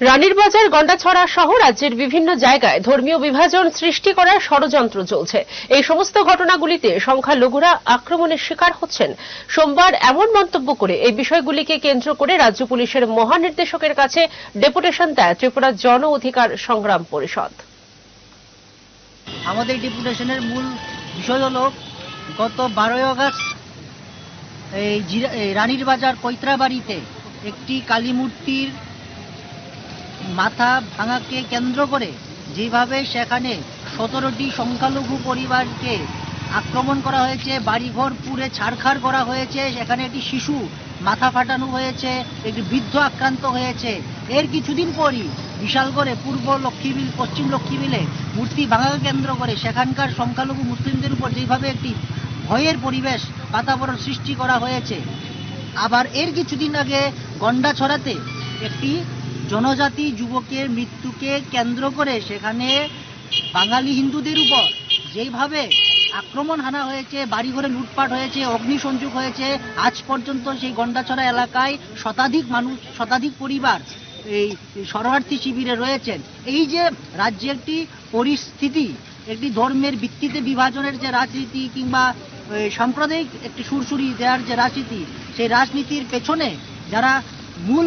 রানীর বাজার গন্ডাছড়া সহ রাজ্যের বিভিন্ন জায়গায় ধর্মীয় বিভাজন সৃষ্টি করার ষড়যন্ত্র চলছে। এই সমস্ত ঘটনাগুলিতে সংখ্যালঘুরা আক্রমণের শিকার হচ্ছেন। সোমবার এমন মন্তব্য করে এই বিষয়গুলিকে কেন্দ্র করে রাজ্য পুলিশের মহানির্দেশকের কাছে ডেপুটেশন দেয় ত্রিপুরা জন অধিকার সংগ্রাম পরিষদ। আমাদের ডেপুটেশনের মূল বিষয় হলো গত বারোই আগস্ট এই রানীর বাজার কৈত্রাবাড়িতে একটি কালী মূর্তির মাথা ভাঙাকে কেন্দ্র করে যেভাবে সেখানে সতেরোটি সংখ্যালঘু পরিবারকে আক্রমণ করা হয়েছে, বাড়িঘর পুড়ে ছাড়খাড় করা হয়েছে, সেখানে একটি শিশু মাথা ফাটানো হয়েছে, একটি বৃদ্ধ আক্রান্ত হয়েছে। এর কিছুদিন পরই বিশালগড়ে পূর্ব লক্ষ্মীবিল, পশ্চিম লক্ষ্মীবিলে মূর্তি ভাঙাকে কেন্দ্র করে সেখানকার সংখ্যালঘু মুসলিমদের উপর যেভাবে একটি ভয়ের পরিবেশ বাতাবরণ সৃষ্টি করা হয়েছে, আবার এর কিছুদিন আগে গন্ডা ছড়াতে একটি জনজাতি যুবকের মৃত্যুকে কেন্দ্র করে সেখানে বাঙালি হিন্দুদের উপর যেইভাবে আক্রমণ হানা হয়েছে, বাড়িঘরে লুটপাট হয়েছে, অগ্নিসংযোগ হয়েছে, আজ পর্যন্ত সেই গন্ডাছড়া এলাকায় শতাধিক মানুষ, শতাধিক পরিবার এই শরণার্থী শিবিরে রয়েছেন। এই যে রাজ্যে একটি পরিস্থিতি, একটি ধর্মের ভিত্তিতে বিভাজনের যে রাজনীতি কিংবা সাম্প্রদায়িক একটি সুরসুরি দেওয়ার যে রাজনীতি, সেই রাজনীতির পেছনে যারা মূল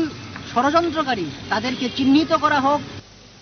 ষড়যন্ত্রকারী তাদেরকে চিহ্নিত করা হোক